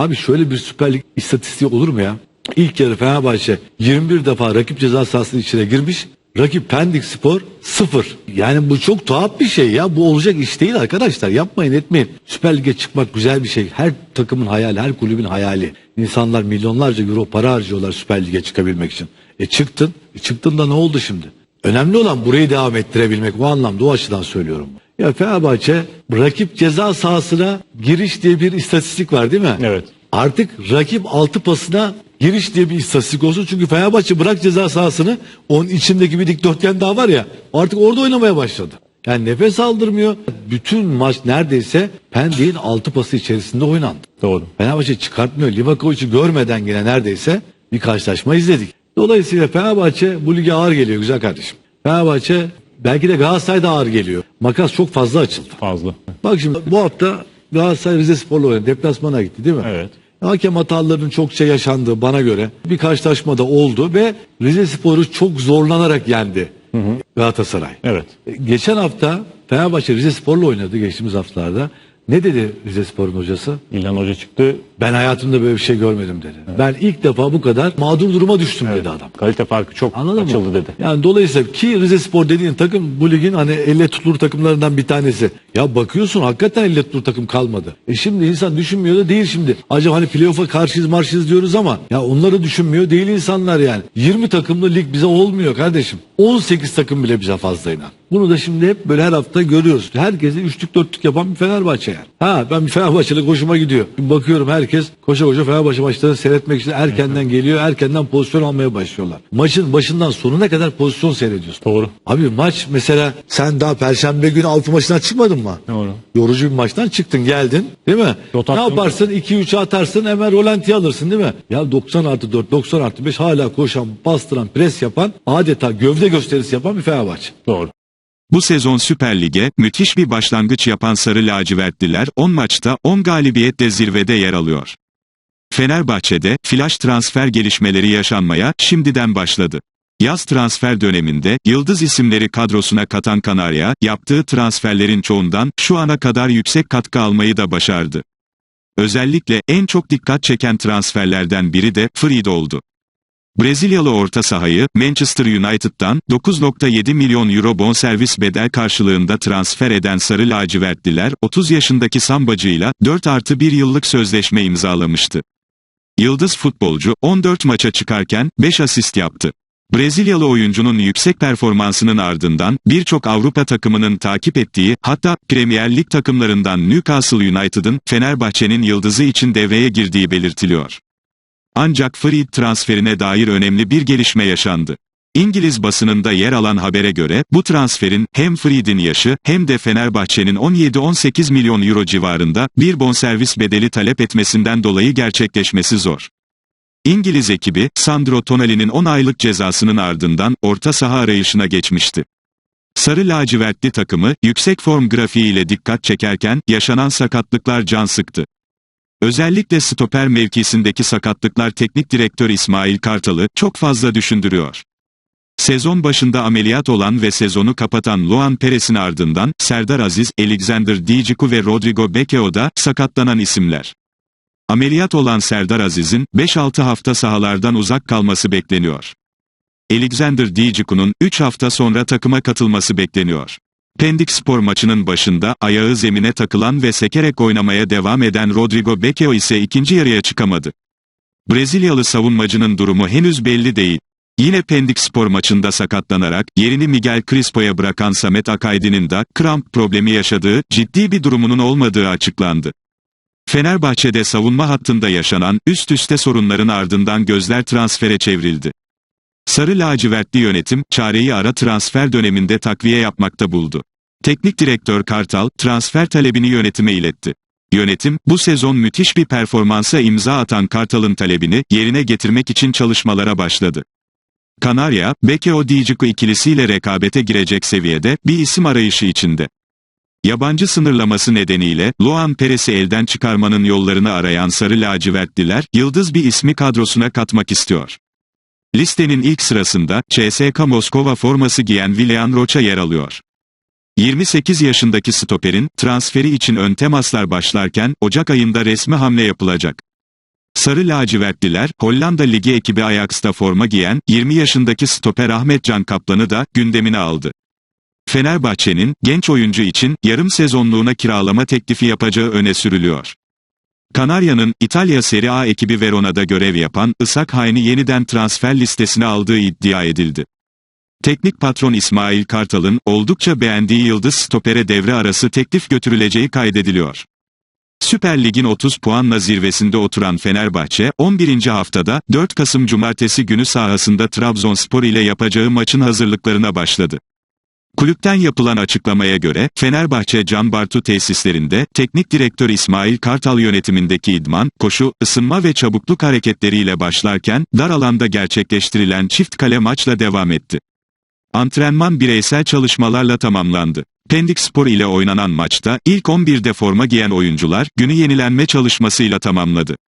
Abi şöyle bir Süper Lig istatistiği olur mu ya? İlk yarı Fenerbahçe 21 defa rakip ceza sahasının içine girmiş. Rakip Pendik Spor 0. Yani bu çok tuhaf bir şey ya. Bu olacak iş değil arkadaşlar. Yapmayın etmeyin. Süper Lig'e çıkmak güzel bir şey. Her takımın hayali, her kulübün hayali. İnsanlar milyonlarca euro para harcıyorlar Süper Lig'e çıkabilmek için. E çıktın. E çıktın da ne oldu şimdi? Önemli olan burayı devam ettirebilmek. O anlamda o açıdan söylüyorum. Ya Fenerbahçe rakip ceza sahasına giriş diye bir istatistik var değil mi? Evet. Artık rakip altı pasına giriş diye bir istatistik olsun. Çünkü Fenerbahçe bırak ceza sahasını onun içindeki bir dikdörtgen daha var ya artık orada oynamaya başladı. Yani nefes aldırmıyor. Bütün maç neredeyse Pendik'in altı pası içerisinde oynandı. Doğru. Fenerbahçe çıkartmıyor. Livakovic'i görmeden yine neredeyse bir karşılaşma izledik. Dolayısıyla Fenerbahçe bu lige ağır geliyor güzel kardeşim. Fenerbahçe belki de Galatasaray'da ağır geliyor. Makas çok fazla açıldı. Fazla. Bak şimdi bu hafta Galatasaray Rize Spor'la oynadı. Deplasmana gitti değil mi? Evet. Hakem hatalarının çokça yaşandığı bana göre bir karşılaşmada oldu ve Rize Spor'u çok zorlanarak yendi Galatasaray. Evet. E, Geçen hafta Fenerbahçe Rize Spor'la oynadı geçtiğimiz haftalarda. Ne dedi Rize Spor'un hocası? İlhan Hoca çıktı. Ben hayatımda böyle bir şey görmedim dedi. Ben ilk defa bu kadar mağdur duruma düştüm dedi adam. Kalite farkı çok Anladın açıldı mı? dedi. Yani dolayısıyla ki Rize Spor dediğin takım bu ligin hani elle tutulur takımlarından bir tanesi. Ya bakıyorsun hakikaten elle tutulur takım kalmadı. E şimdi insan düşünmüyor da değil şimdi. Acaba hani playoff'a karşıyız marşıyız diyoruz ama ya onları düşünmüyor değil insanlar yani. 20 takımlı lig bize olmuyor kardeşim. 18 takım bile bize fazla inan. Bunu da şimdi hep böyle her hafta görüyoruz. Herkese üçlük dörtlük yapan bir Fenerbahçe yani. Ha ben bir Fenerbahçeli hoşuma gidiyor. Bakıyorum herkes koşa koşa Fenerbahçe maçlarını seyretmek için erkenden geliyor. Erkenden pozisyon almaya başlıyorlar. Maçın başından sonuna kadar pozisyon seyrediyorsun. Doğru. Abi maç mesela sen daha perşembe günü altı maçından çıkmadın mı? Doğru. Yorucu bir maçtan çıktın geldin değil mi? Ne yaparsın 2-3'e atarsın hemen rolantiye alırsın değil mi? Ya 90 artı 4 90 artı 5 hala koşan bastıran pres yapan adeta gövde gösterisi yapan bir Fenerbahçe. Doğru. Bu sezon Süper Lig'e müthiş bir başlangıç yapan Sarı Lacivertliler 10 maçta 10 galibiyetle zirvede yer alıyor. Fenerbahçe'de flash transfer gelişmeleri yaşanmaya şimdiden başladı. Yaz transfer döneminde yıldız isimleri kadrosuna katan Kanarya, yaptığı transferlerin çoğundan şu ana kadar yüksek katkı almayı da başardı. Özellikle en çok dikkat çeken transferlerden biri de Fried oldu. Brezilyalı orta sahayı Manchester United'dan 9.7 milyon euro bonservis bedel karşılığında transfer eden Sarı Lacivertliler 30 yaşındaki sambacıyla 4 artı 1 yıllık sözleşme imzalamıştı. Yıldız futbolcu 14 maça çıkarken 5 asist yaptı. Brezilyalı oyuncunun yüksek performansının ardından birçok Avrupa takımının takip ettiği hatta Premier Lig takımlarından Newcastle United'ın Fenerbahçe'nin yıldızı için devreye girdiği belirtiliyor. Ancak Fried transferine dair önemli bir gelişme yaşandı. İngiliz basınında yer alan habere göre bu transferin hem Fried'in yaşı hem de Fenerbahçe'nin 17-18 milyon euro civarında bir bonservis bedeli talep etmesinden dolayı gerçekleşmesi zor. İngiliz ekibi, Sandro Tonali'nin 10 aylık cezasının ardından orta saha arayışına geçmişti. Sarı lacivertli takımı, yüksek form grafiğiyle dikkat çekerken, yaşanan sakatlıklar can sıktı. Özellikle stoper mevkisindeki sakatlıklar teknik direktör İsmail Kartal'ı çok fazla düşündürüyor. Sezon başında ameliyat olan ve sezonu kapatan Luan Perez'in ardından Serdar Aziz, Alexander Djiku ve Rodrigo Bekeo da sakatlanan isimler. Ameliyat olan Serdar Aziz'in 5-6 hafta sahalardan uzak kalması bekleniyor. Alexander Djiku'nun 3 hafta sonra takıma katılması bekleniyor. Pendik spor maçının başında ayağı zemine takılan ve sekerek oynamaya devam eden Rodrigo Bekeo ise ikinci yarıya çıkamadı. Brezilyalı savunmacının durumu henüz belli değil. Yine Pendik spor maçında sakatlanarak yerini Miguel Crispo'ya bırakan Samet Akaydi'nin de kramp problemi yaşadığı ciddi bir durumunun olmadığı açıklandı. Fenerbahçe'de savunma hattında yaşanan üst üste sorunların ardından gözler transfere çevrildi. Sarı lacivertli yönetim, çareyi ara transfer döneminde takviye yapmakta buldu. Teknik direktör Kartal, transfer talebini yönetime iletti. Yönetim, bu sezon müthiş bir performansa imza atan Kartal'ın talebini yerine getirmek için çalışmalara başladı. Kanarya, Bekeo Djiku ikilisiyle rekabete girecek seviyede bir isim arayışı içinde. Yabancı sınırlaması nedeniyle Luan Perez'i elden çıkarmanın yollarını arayan Sarı lacivertliler, yıldız bir ismi kadrosuna katmak istiyor. Listenin ilk sırasında CSK Moskova forması giyen Willian Rocha yer alıyor. 28 yaşındaki stoperin transferi için ön temaslar başlarken Ocak ayında resmi hamle yapılacak. Sarı lacivertliler, Hollanda Ligi ekibi Ajax'ta forma giyen, 20 yaşındaki stoper Ahmet Can Kaplan'ı da gündemine aldı. Fenerbahçe'nin, genç oyuncu için, yarım sezonluğuna kiralama teklifi yapacağı öne sürülüyor. Kanarya'nın, İtalya Serie A ekibi Verona'da görev yapan, Isak Hayn'i yeniden transfer listesine aldığı iddia edildi. Teknik patron İsmail Kartal'ın, oldukça beğendiği yıldız stopere devre arası teklif götürüleceği kaydediliyor. Süper Lig'in 30 puanla zirvesinde oturan Fenerbahçe, 11. haftada 4 Kasım Cumartesi günü sahasında Trabzonspor ile yapacağı maçın hazırlıklarına başladı. Kulüpten yapılan açıklamaya göre, Fenerbahçe Can Bartu tesislerinde, teknik direktör İsmail Kartal yönetimindeki idman, koşu, ısınma ve çabukluk hareketleriyle başlarken, dar alanda gerçekleştirilen çift kale maçla devam etti. Antrenman bireysel çalışmalarla tamamlandı. Pendik Spor ile oynanan maçta, ilk 11'de forma giyen oyuncular, günü yenilenme çalışmasıyla tamamladı.